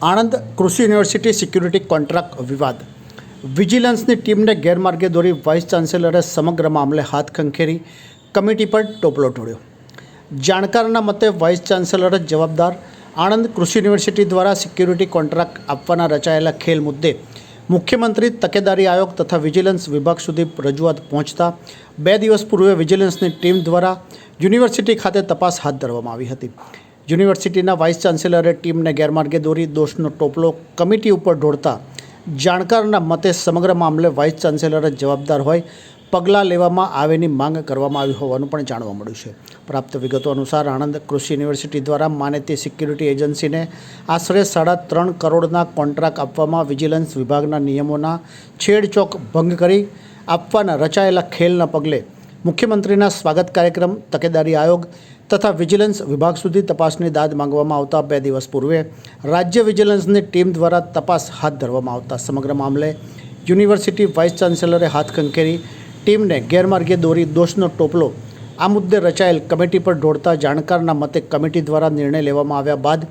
આણંદ કૃષિ university security contract વિવાદ. વિજિલન્સની ટીમને ગેરમાર્ગે દોરી વાઇસ ચાન્સેલરે સમગ્ર મામલે હાથ ખંખેરી, કમિટી પર ટોપલો ઢોળ્યો જાણકારના મતે વાઇસ ચાન્સેલર જ જવાબદાર આણંદ કૃષિ યુનિવર્સિટી દ્વારા સિક્યુરિટી કોન્ટ્રાક્ટ આપવાના રચાયેલા ખેલ મુદ્દે મુખ્યમંત્રી તકેદારી આયોગ તથા વિજિલન્સ વિભાગ સુધી રજૂઆત પહોંચતા બે દિવસ પૂર્વે વિજિલન્સની ટીમ દ્વારા યુનિવર્સિટી ખાતે તપાસ હાથ ધરવામાં આવી હતી. યુનિવર્સિટીના વાઇસ ચાન્સેલરે ટીમને ગેરમાર્ગે દોરી દોષનો ટોપલો કમિટી ઉપર ઢોળતા જાણકારના મતે સમગ્ર મામલે વાઇસ ચાન્સેલર જ જવાબદાર હોય પગલાં લેવામાં આવેની માંગ કરવામાં આવી હોવાનું પણ જાણવા મળ્યું છે. પ્રાપ્ત વિગતો અનુસાર આણંદ કૃષિ યુનિવર્સિટી દ્વારા માનેતી સિક્યુરિટી એજન્સીને આશરે સાડા ત્રણ કરોડના કોન્ટ્રાક્ટ આપવામાં વિજિલન્સ વિભાગના નિયમોના છેડચોક ભંગ કરી આપવાના રચાયેલા ખેલના પગલે મુખ્યમંત્રીના સ્વાગત કાર્યક્રમ તકેદારી આયોગ તથા વિજિલન્સ વિભાગ સુધી તપાસની દાદ માંગવામાં આવતા બે દિવસ પૂર્વે રાજ્ય વિજિલન્સની ટીમ દ્વારા તપાસ હાથ ધરવામાં આવતા સમગ્ર મામલે યુનિવર્સિટી વાઇસ ચાન્સેલરે હાથ ખંખેરી ટીમને ગેરમાર્ગે દોરી દોષનો ટોપલો આ મુદ્દે રચાયેલ કમિટી પર ઢોળતા જાણકારના મતે કમિટી દ્વારા નિર્ણય લેવામાં આવ્યા બાદ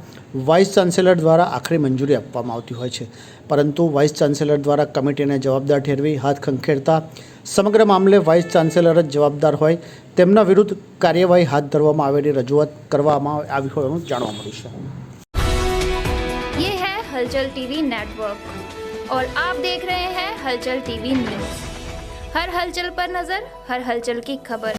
વાઇસ ચાન્સેલર દ્વારા આખરી મંજૂરી આપવામાં આવતી હોય છે પરંતુ વાઇસ ચાન્સેલર દ્વારા કમિટીને જવાબદાર ઠેરવી હાથ ખંખેરતા સમગ્ર મામલે વાઇસ ચાન્સેલર જ જવાબદાર હોય તેમના વિરુદ્ધ કાર્યવાહી હાથ ધરવામાં આવેલી રજૂઆત કરવામાં આવી હોવાનું જાણવા મળ્યું છે ये है हलचल टीवी नेटवर्क और आप देख रहे हैं हलचल टीवी न्यूज हर हलचल पर नजर हर हलचल की खबर